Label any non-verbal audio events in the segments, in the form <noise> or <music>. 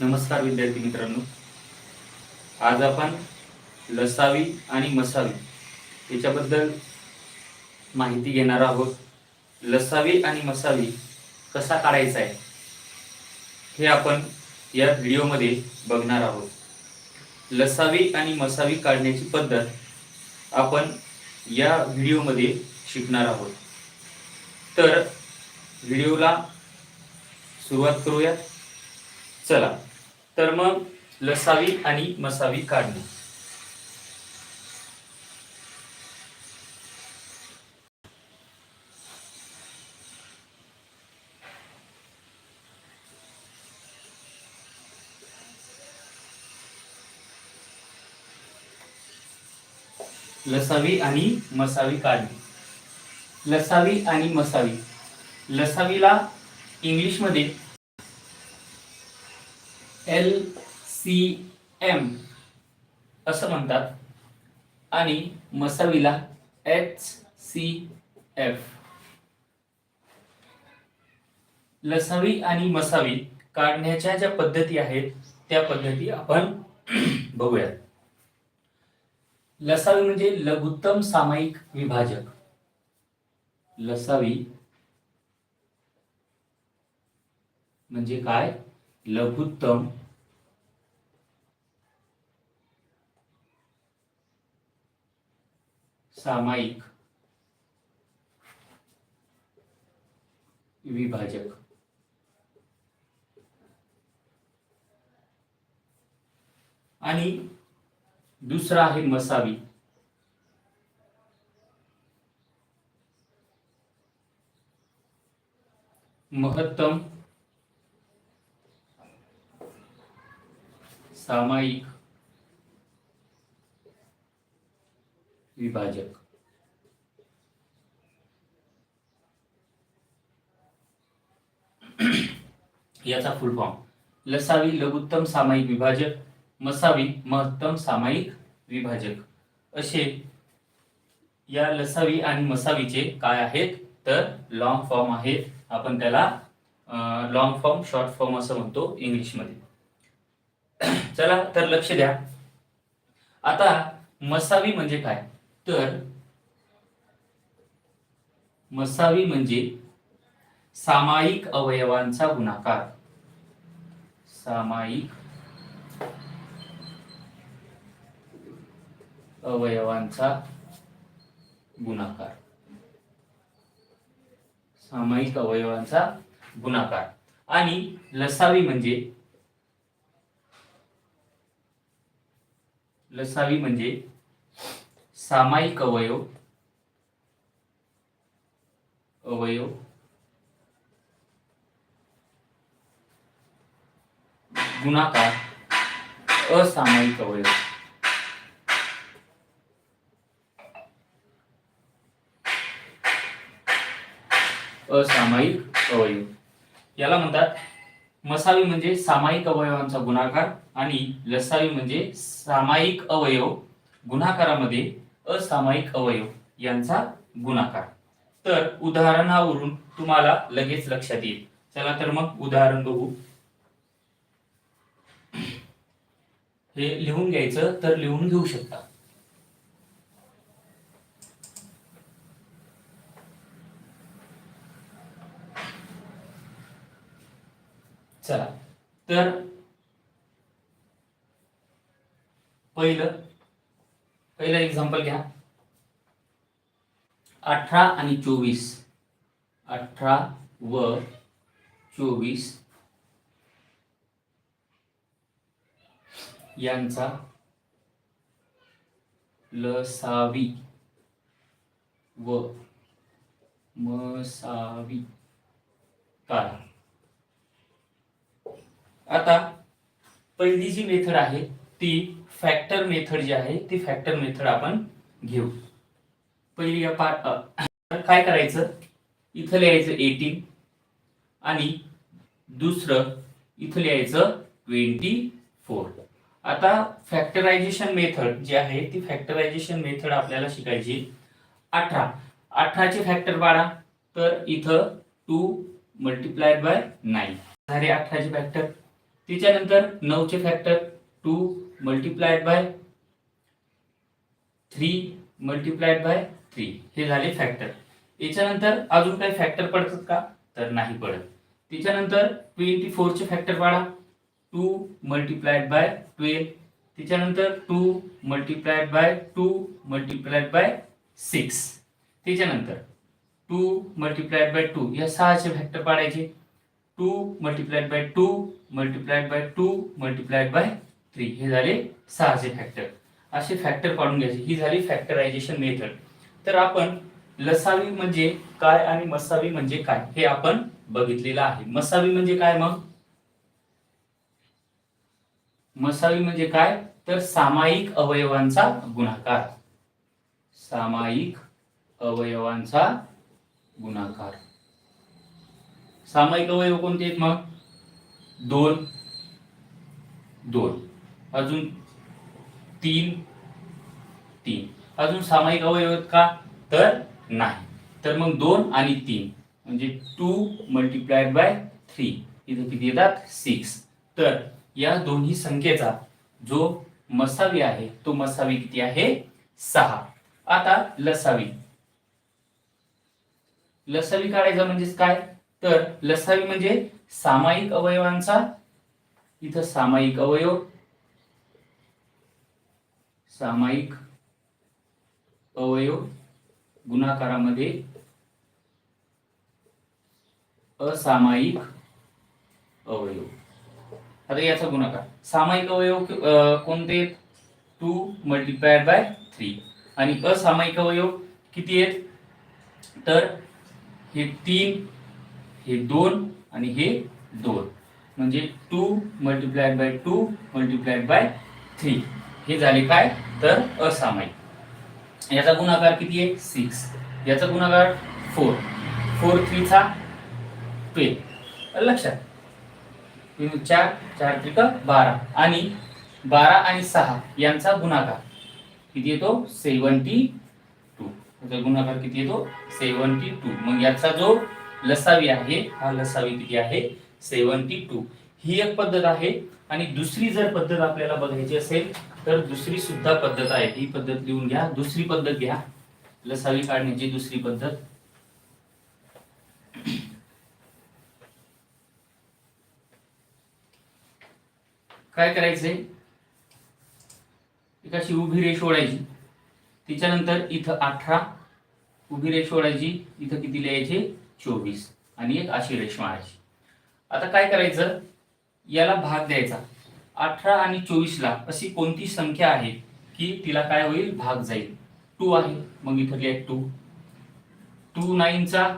नमस्कार विद्यार्थी मित्रांनो. आज आपण लसावी आणि मसावी याच्याबद्दल माहिती घेणार आहोत. लसावी आणि मसावी कसा काढायचा आहे हे आपण या व्हिडिओमध्ये बघणार आहोत. लसावी आणि मसावी काढण्याची पद्धत आपण या व्हिडिओमध्ये शिकणार आहोत. तर व्हिडिओला सुरुवात करूया. चला. तर मग लसावी आणि मसावी काढणे. लसावी आणि मसावी काढणे. लसावी आणि मसावी. लसावीला इंग्लिशमध्ये एल सी एम असं म्हणतात. आणि मसावीला एच सी एफ. लसावी आणि मसावी काढण्याच्या ज्या पद्धती आहेत त्या पद्धती आपण <clears throat> बघूयात. लसावी म्हणजे लघुत्तम सामायिक विभाजक. लसावी म्हणजे काय? लघुत्तम. सामायिक. विभाजक. आणि दुसरा आहे मसावी. महत्तम. सामायिक विभाजक. याचा फुल फॉर्म लसावी लघुत्तम सामायिक विभाजक मसावी महत्तम सामायिक विभाजक. असे या लसावी आणि मसावीचे काय आहेत? तर लॉंग फॉर्म आहेत. आपण त्याला लॉंग फॉर्म शॉर्ट फॉर्म असं म्हणतो इंग्लिशमध्ये. चला तर लक्ष द्या. आता मसावी म्हणजे काय? तर मसावी म्हणजे सामायिक अवयवांचा गुणाकार. सामायिक अवयवांचा गुणाकार. सामायिक अवयवांचा गुणाकार. आणि लसावी म्हणजे लसावी म्हणजे सामायिक अवयव अवयव गुणाकार असामायिक अवयव. असामायिक अवयव. याला म्हणतात मसावी म्हणजे सामायिक अवयवांचा गुणाकार आणि लसावी म्हणजे सामायिक अवयव गुणाकारामध्ये असामायिक अवयव यांचा गुणाकार. तर उदाहरणावरून तुम्हाला लगेच लक्षात येईल. चला तर मग उदाहरण बघू. हे लिहून घ्यायचं तर लिहून घेऊ शकता. चला. तर पहिलं पहिलं एक्झाम्पल घ्या. अठरा आणि चोवीस. अठरा व चोवीस यांचा लसावी व मसावी काढा. आता पहिली जी मेथड आहे ती फॅक्टर मेथड जी आहे ती फॅक्टर मेथड आपण घेऊ. पहिली या काय करायचं? इथं लिहायचं एटीन आणि दुसरं इथं लिहायचं ट्वेंटी फोर आता फॅक्टरायझेशन मेथड जी आहे ती फॅक्टरायझेशन मेथड आपल्याला शिकायची अठरा. अठराचे फॅक्टर पाडा तर इथं टू मल्टिप्लायड बाय नाईन झाले अठराचे फॅक्टर त्याच्यानंतर नऊचे factor two multiplied by three multiplied by three हे झाले फॅक्टर याच्यानंतर अजून काही फॅक्टर पडतात का? तर नाही पडत. त्याच्यानंतर ट्वेंटी फोरचे फॅक्टर पाडा टू मल्टिप्लाइड बाय ट्वेल्व त्याच्यानंतर two multiplied by two multiplied by six त्याच्यानंतर टू मल्टिप्लाइड बाय टू या सहाचे फॅक्टर पाडायचे. Two multiplied by two multiplied by two multiplied by three. हे झाले सहाचे फॅक्टर. असे फॅक्टर काढून घ्यायचे. ही झाली फॅक्टरायझेशन मेथड. तर आपण लसावी म्हणजे काय आणि मसावी म्हणजे काय हे आपण बघितलेलं आहे. मसावी म्हणजे काय मग? मसावी म्हणजे काय? तर सामायिक अवयवांचा गुणाकार. सामायिक अवयवांचा गुणाकार. सामायिक अवयव कोणते आहेत मग? दोन. दोन. अजून तीन. तीन. अजून सामायिक अवयव आहेत का? तर नाही. तर मग दोन आणि तीन. म्हणजे टू मल्टिप्लायड बाय थ्री इथं किती येतात? सिक्स तर या दोन्ही संख्येचा जो मसावी आहे तो मसावी किती आहे? सहा. आता लसावी. लसावी काढायचा म्हणजेच काय? तर लसावी म्हणजे सामायिक अवयवांचा इथं सामायिक अवयव सामायिक अवयव गुणाकारामध्ये असामायिक अवयव. आता याचा गुणाकार सामायिक अवयव कोणते कोणते? Two multiplied by three. आणि असामायिक अवयव किती आहेत? तर हे तीन हे दोन आणि हे दोन. म्हणजे two multiplied by two multiplied by three हे झाले काय? तर असामायिक. याचा गुणाकार किती आहे? सिक्स याचा गुणाकार फोर फोर थ्रीचा ट्वेल्व लक्षात. चार चार त्रिक बारा. आणि बारा आणि सहा यांचा गुणाकार किती येतो? सेवन्टी टू याचा गुणाकार किती येतो? सेवन्टी टू मग याचा जो लसावी आहे हा लसावी किती आहे सेवन्टी टू. ही एक पद्धत आहे आणि दुसरी जर पद्धत आपल्याला बघायची असेल तर दुसरी सुद्धा पद्धत आहे. ही पद्धत लिहून घ्या दुसरी पद्धत घ्या. लसावी काढण्याची दुसरी पद्धत. काय करायचंय? एक अशी उभी रेष ओढायची. तिच्यानंतर इथं अठरा उभी रेष ओढायची. इथं किती लिहायचे? चोवीस आणि एक अशी रेष मारायची आता काय करायचं? याला भाग द्यायचा. अठरा आणि चोवीसला अशी कोणती संख्या आहे की तिला काय होईल? भाग जाईल. टू आहे. मग इथं लिहा टू. टू नाईनचा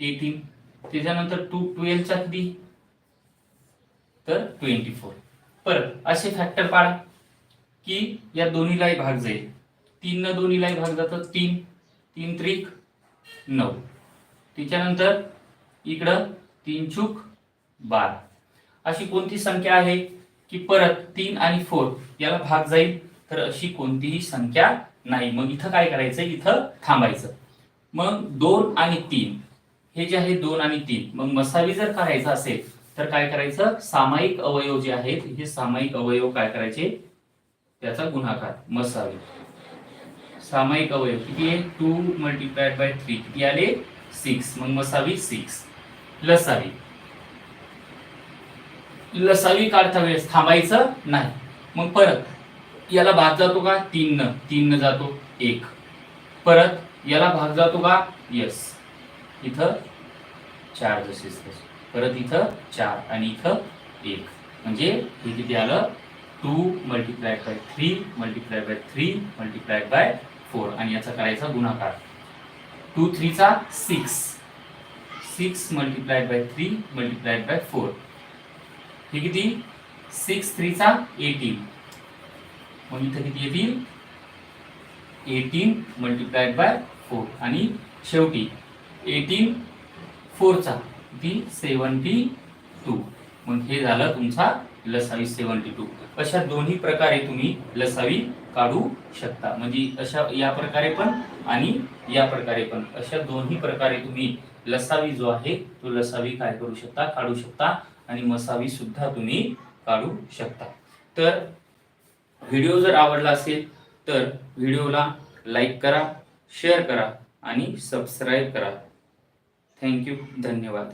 एटीन. त्याच्यानंतर टू ट्वेल्वचा किती? तर ट्वेंटी फोर. परत असे फॅक्टर पाडा की या दोन्हीलाही भाग जाईल. तीन न दोन्हीलाही भाग जातं. तीन. तीन त्रिक नऊ. तिच्यानंतर इकडं तीन चूक बारा. अशी कोणती संख्या आहे की परत तीन आणि फोर याला भाग जाईल? तर अशी कोणतीही संख्या नाही. मग इथं काय करायचं? इथं थांबायचं. मग दोन आणि तीन. हे जे आहे दोन आणि तीन. मग मसावी जर करायचं असेल तर काय करायचं? सामायिक अवयव जे आहेत हे सामायिक अवयव काय करायचे? त्याचा गुणाकार मसावी सामायिक अवयव किती आहे? टू मल्टिप्लाइड बाय थ्री किती आले? सिक्स. मग मसावी सिक्स. लसावी. लसावी काढता वेळेस थांबायचं नाही. मग परत याला भाग जातो का? तीन न तीन न जातो एक. परत याला भाग जातो का? यस. इथं चार जसेच तसे परत इथं चार आणि इथं एक. म्हणजे हे किती आलं? Two multiply by three multiply by three multiply by four. आणि याचा करायचा गुणाकार. Two थ्रीचा six six multiplied by three multiplied by four हे किती? सिक्स थ्रीचा एटीन मग इथं किती येतील? एटीन मल्टिप्लाइड बाय फोर आणि शेवटी एटीन फोरचा किती सेवन्टी टू मग हे झालं तुमचा लसावी सेवन्टी टू अशा दोन्ही प्रकारे तुम्ही लसावी काढू शकता. म्हणजे अशा या प्रकारे पण आणि या प्रकारे पण अशा दोन्ही प्रकारे तुम्ही लसावी जो आहे तो लसावी काय करू शकता काढू शकता आणि मसावी सुद्धा तुम्ही काढू शकता. तर व्हिडिओ जर आवडला असेल तर व्हिडिओला लाईक करा शेअर करा आणि सबस्क्राईब करा. थँक्यू धन्यवाद.